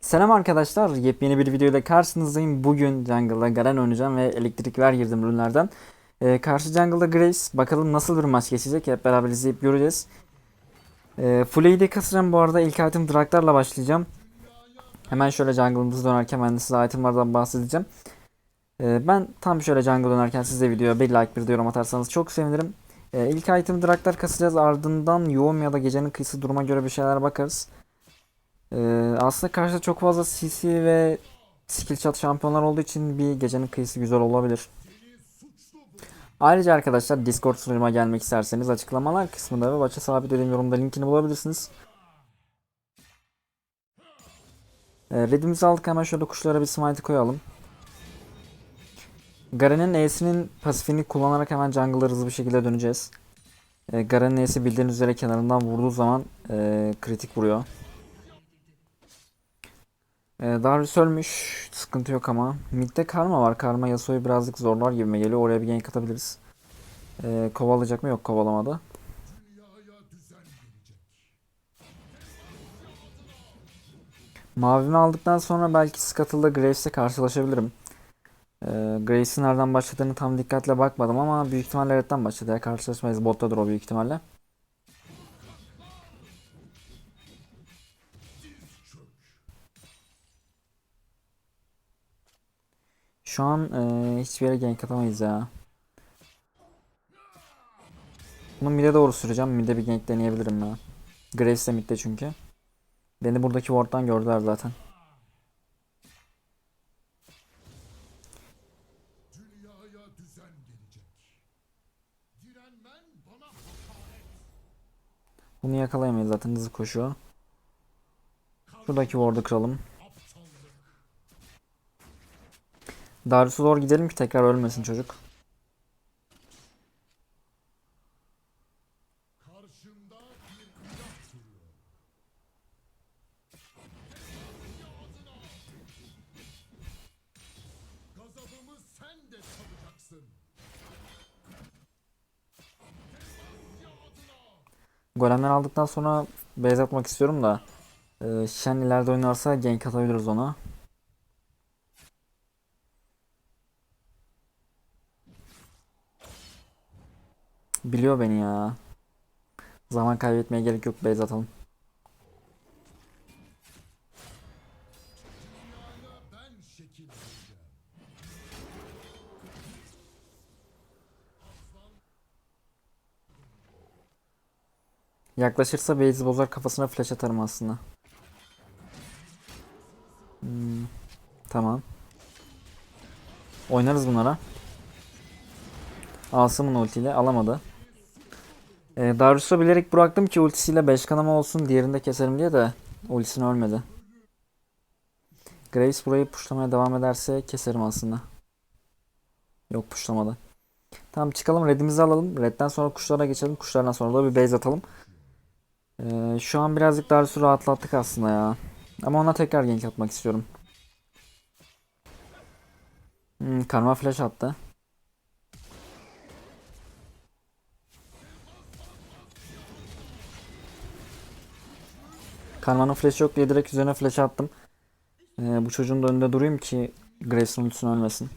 Selam arkadaşlar, yepyeni bir videoyla karşınızdayım. Bugün jungle'da Garen oynayacağım ve elektrikler girdim ürünlerden. Ee, karşı jungle'da Grace. Bakalım nasıl bir maç geçecek hep beraber izleyip göreceğiz. Ee, full AD kasacağım bu arada. İlk item Draktar'la başlayacağım. Hemen şöyle jungle'ımızı dönerken ben de size itemlardan bahsedeceğim. Ee, ben tam şöyle jungle dönerken siz de videoya bir like bir de yorum atarsanız çok sevinirim. Ee, ilk item Draktar kasacağız ardından yoğun ya da gecenin kıyısı duruma göre bir şeyler bakarız. Ee, aslında karşıda çok fazla CC ve skill shot şampiyonlar olduğu için bir gecenin kıyısı güzel olabilir. Ayrıca arkadaşlar Discord sunucuma gelmek isterseniz açıklamalar kısmında ve maça sabitlediğim yorumda linkini bulabilirsiniz. Ee, Redimizi aldık hemen şöyle kuşlara bir smite koyalım. Garen'in E'sinin pasifini kullanarak hemen jungle'a hızlı bir şekilde döneceğiz. Ee, Garen'in E'si bildiğiniz üzere kenarından vurduğu zaman e, kritik vuruyor. Ee, Darius ölmüş. Sıkıntı yok ama. Mid'de Karma var. Karma Yasuo'yu birazcık zorlar gibime geliyor. Oraya bir gank atabiliriz. Ee, kovalayacak mı? Yok kovalamadı. Mavimi aldıktan sonra belki Scuttle'da Graves'le karşılaşabilirim. Ee, Graves'in nereden başladığını tam dikkatle bakmadım ama büyük ihtimalle redden başladı. Karşılaşmayız. Bottadır o büyük ihtimalle. Şu an e, hiçbir yere gank atamayız ya. Bunu mid'e doğru süreceğim. Mid'e bir gank deneyebilirim ya. Graves de mid'de çünkü. Beni buradaki ward'dan gördüler zaten. Bunu yakalayamayız zaten hızlı koşuyor. Şuradaki ward'u kıralım. Darius'a doğru gidelim ki tekrar ölmesin çocuk. Golemler aldıktan sonra base atmak istiyorum da. E, Shen ileride oynarsa gank atabiliriz ona. Biliyor beni ya. Zaman kaybetmeye gerek yok base atalım. Yaklaşırsa base'i bozar kafasına flash atarım aslında. Hmm, tamam. Oynarız bunlara. Asım'ın ultiyle alamadı. Ee, Darius'u bilerek bıraktım ki ultisiyle 5 kanama olsun diğerini de keserim diye de ultisini ölmedi. Graves burayı pushlamaya devam ederse keserim aslında. Yok pushlamadı. Tamam çıkalım redimizi alalım. Redden sonra kuşlara geçelim. Kuşlardan sonra da bir base atalım. Ee, şu an birazcık Darius'u rahatlattık aslında ya. Ama ona tekrar gank atmak istiyorum. Hmm, karma flash attı. Karma'nın flash yok diye direkt üzerine flash attım. Ee, bu çocuğun da önünde durayım ki Grace'in ultisini ölmesin.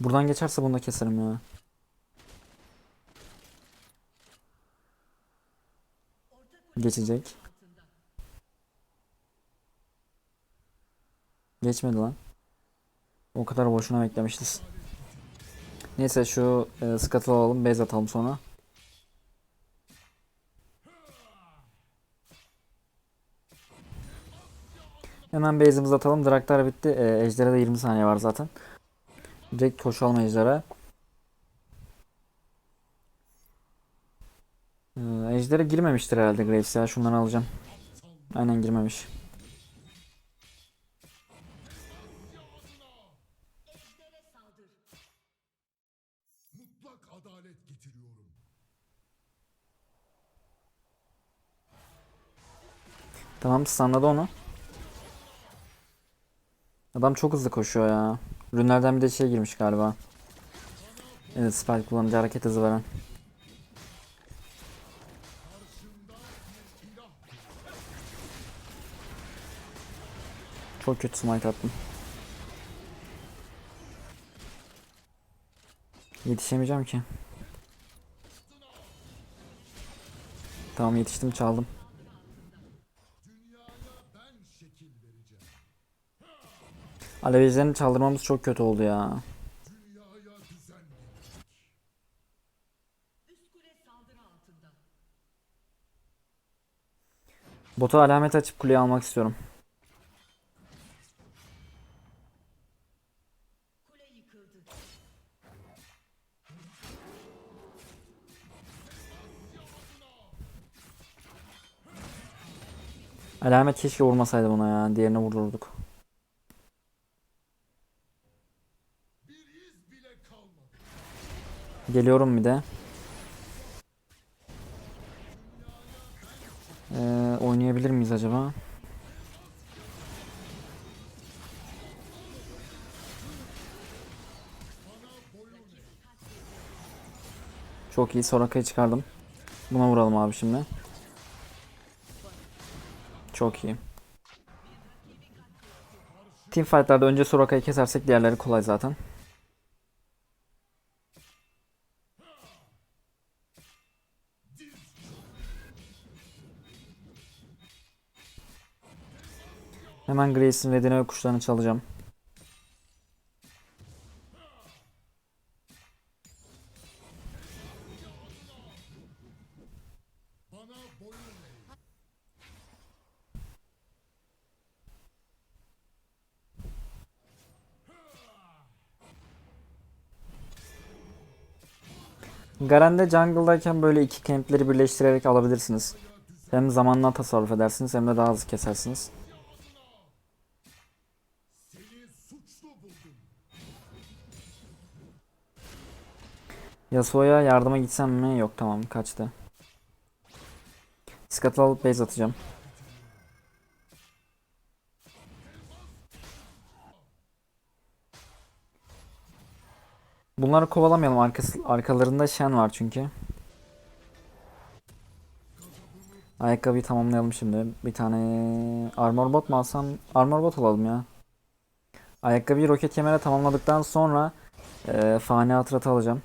Buradan geçerse bunu da keserim ya. Geçecek. Geçmedi lan. O kadar boşuna beklemişiz. Neyse şu e, Scuttle'ı alalım. Base atalım sonra. Hemen base'imizi atalım. Draktar bitti. E, Ejder'e de 20 saniye var zaten. Direkt koşalım Ejder'e. E, Ejder'e girmemiştir herhalde Graves ya. Şunları alacağım. Aynen girmemiş. Tamam stunladı onu. Adam çok hızlı koşuyor ya. Ürünlerden bir de şey girmiş galiba. Evet spike kullanıcı hareket hızı veren. Çok kötü smite attım. Yetişemeyeceğim ki. Tamam yetiştim çaldım. Alevizlerini çaldırmamız çok kötü oldu ya. Bota alamet açıp kuleyi almak istiyorum. Alamet keşke vurmasaydı buna ya. Diğerine vururduk. Geliyorum bir de. Ee, oynayabilir miyiz acaba? Çok iyi. Soraka'yı çıkardım. Buna vuralım abi şimdi. Çok iyi. Teamfight'larda önce Soraka'yı kesersek diğerleri kolay zaten. Hemen Grace'in ve kuşlarını çalacağım. Garen'de jungle'dayken böyle iki campleri birleştirerek alabilirsiniz. Hem zamanla tasarruf edersiniz hem de daha hızlı kesersiniz. Yasuo'ya yardıma gitsem mi? Yok tamam kaçtı. Scuttle alıp base atacağım. Bunları kovalamayalım. Arkası, arkalarında Shen var çünkü. Ayakkabıyı tamamlayalım şimdi. Bir tane armor bot mu alsam? Armor bot alalım ya. Ayakkabıyı roket kemere tamamladıktan sonra e, fani hatıratı alacağım.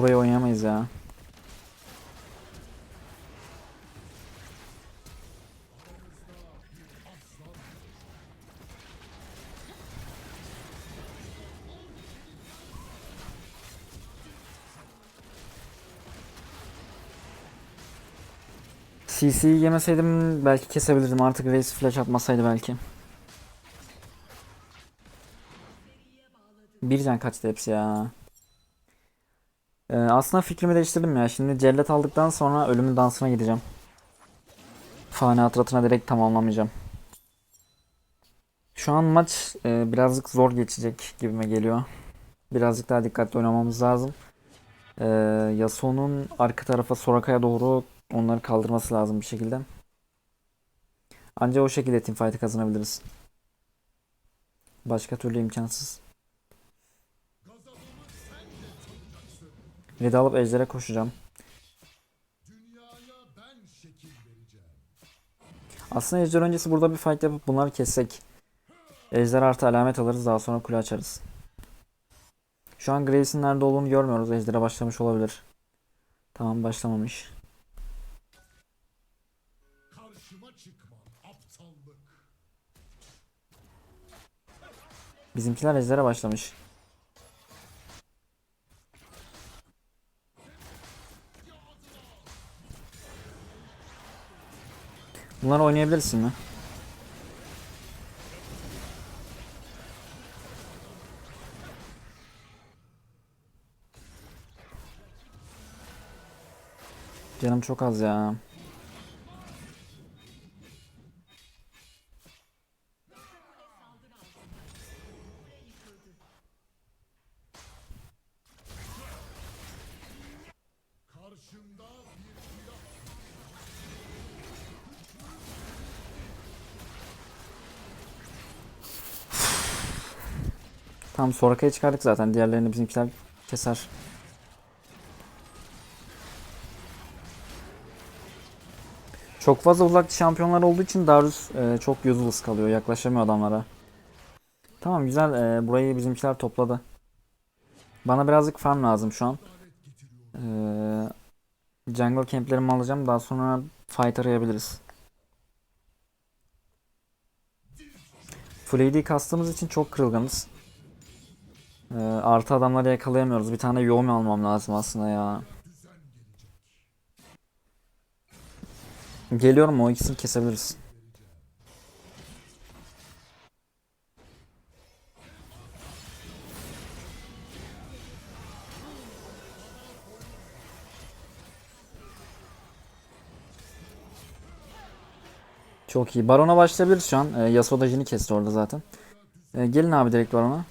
Burayı oynayamayız ya. CC'yi yemeseydim belki kesebilirdim. Artık Raze flash atmasaydı belki. Bir can kaçtı hepsi ya. Ee, aslında fikrimi değiştirdim ya. Şimdi cellat aldıktan sonra ölümün dansına gideceğim. Fani hatıratına direkt tamamlamayacağım. Şu an maç e, birazcık zor geçecek gibime geliyor. Birazcık daha dikkatli oynamamız lazım. Ee, Yasuo'nun arka tarafa Soraka'ya doğru onları kaldırması lazım bir şekilde. Ancak o şekilde teamfight'ı kazanabiliriz. Başka türlü imkansız. Red alıp ejdere koşacağım. Aslında ejder öncesi burada bir fight yapıp bunları kessek. Ejder artı alamet alırız daha sonra kule açarız. Şu an Grace'in nerede olduğunu görmüyoruz. Ejder'e başlamış olabilir. Tamam başlamamış. Bizimkiler Ejder'e başlamış. Bunları oynayabilirsin mi? Canım çok az ya. Tamam Soraka'yı çıkardık zaten. Diğerlerini bizimkiler keser. Çok fazla uzak şampiyonlar olduğu için Darius e, çok useless kalıyor. Yaklaşamıyor adamlara. Tamam güzel. e, burayı bizimkiler topladı. Bana birazcık farm lazım şu an. E, jungle camplerimi alacağım. Daha sonra fight arayabiliriz. Full AD kastığımız için çok kırılganız. E, artı adamları yakalayamıyoruz. Bir tane Yomi almam lazım aslında ya. Geliyorum o ikisini kesebiliriz. Çok iyi. Baron'a başlayabiliriz şu an. E, Yasuo da Jin'i kesti orada zaten. E, gelin abi direkt Baron'a.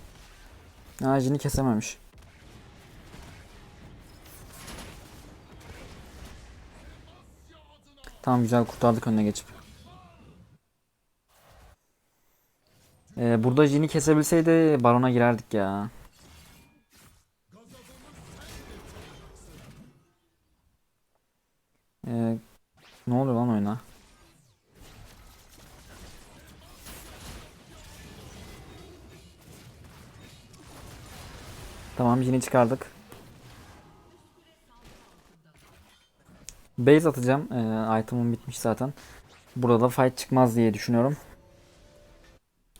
Jin'i kesememiş. Tamam güzel kurtardık önüne geçip. Ee, burada Jin'i kesebilseydi Baron'a girerdik ya. Ee, ne oluyor lan oyuna? Tamam Jin'i çıkardık. Base atacağım. Ee, item'ım bitmiş zaten. Burada da fight çıkmaz diye düşünüyorum.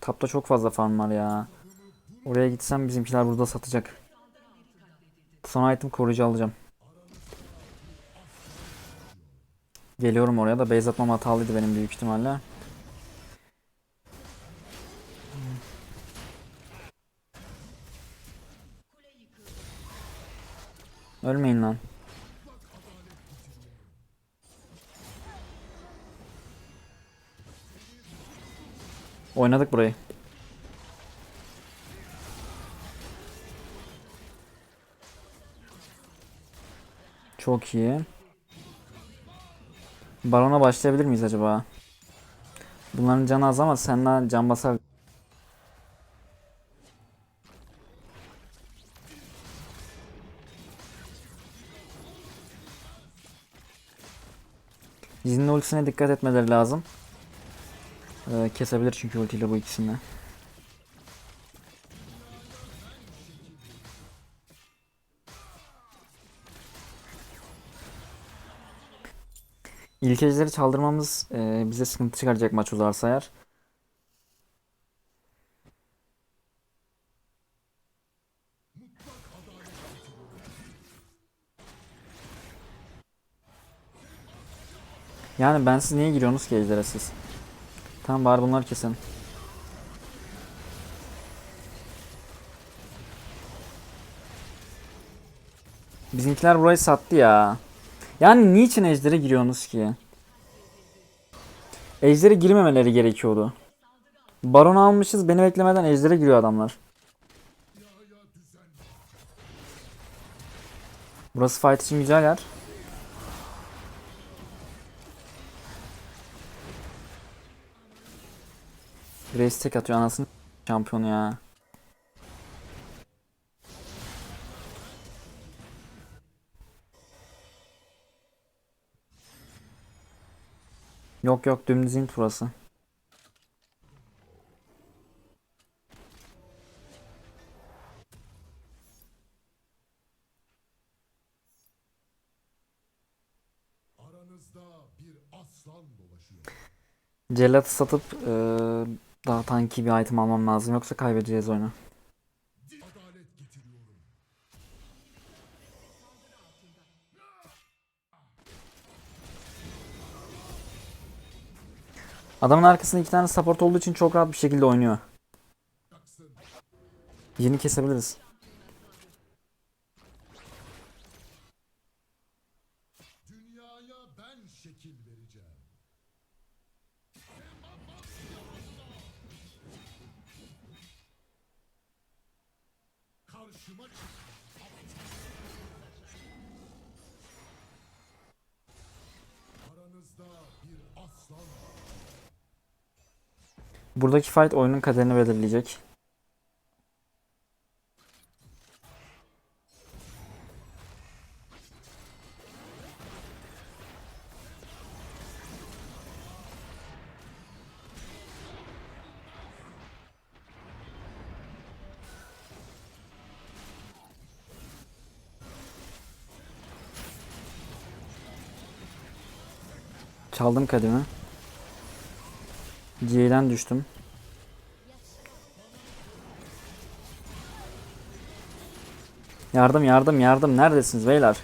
Tapta çok fazla farm var ya. Oraya gitsem bizimkiler burada satacak. Son item koruyucu alacağım. Geliyorum oraya da base atmam hatalıydı benim büyük ihtimalle. Ölmeyin lan. Oynadık burayı. Çok iyi. Barona başlayabilir miyiz acaba? Bunların canı az ama senden can basar. Ultisine dikkat etmeleri lazım. Ee, kesebilir çünkü ultiyle bu ikisini. İlk ejderi çaldırmamız e, bize sıkıntı çıkaracak maç uzarsa eğer. Yani ben siz niye giriyorsunuz ki ejdere siz? Tamam bari bunları kesin. Bizimkiler burayı sattı ya. Yani niçin ejdere giriyorsunuz ki? Ejdere girmemeleri gerekiyordu. Baron almışız beni beklemeden ejdere giriyor adamlar. Burası fight için güzel yer. Grace tek atıyor anasını şampiyonu ya. Yok yok dümdüz int burası. Aranızda bir aslan dolaşıyor. Cellat'ı satıp eee, daha tanki bir item almam lazım yoksa kaybedeceğiz oyunu. Adamın arkasında iki tane support olduğu için çok rahat bir şekilde oynuyor. Yeni kesebiliriz. Buradaki fight oyunun kaderini belirleyecek. Çaldım kademi. C'den düştüm. Yardım yardım yardım neredesiniz beyler?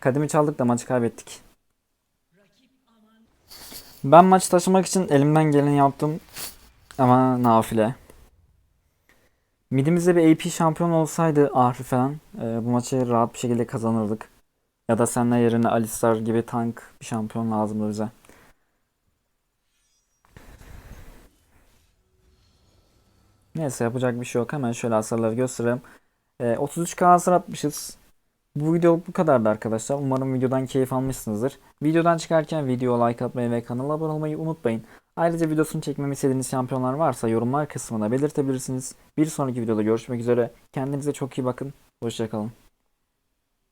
Kadimi çaldık da maçı kaybettik. Ben maç taşımak için elimden geleni yaptım. Ama nafile. Midimizde bir AP şampiyon olsaydı Ahri falan e, bu maçı rahat bir şekilde kazanırdık. Ya da seninle yerine Alistar gibi tank bir şampiyon lazımdı bize. Neyse yapacak bir şey yok. Hemen şöyle hasarları göstereyim. E, 33k hasar atmışız. Bu video bu kadardı arkadaşlar. Umarım videodan keyif almışsınızdır. Videodan çıkarken video like atmayı ve kanala abone olmayı unutmayın. Ayrıca videosunu çekmemi istediğiniz şampiyonlar varsa yorumlar kısmına belirtebilirsiniz. Bir sonraki videoda görüşmek üzere. Kendinize çok iyi bakın. Hoşçakalın.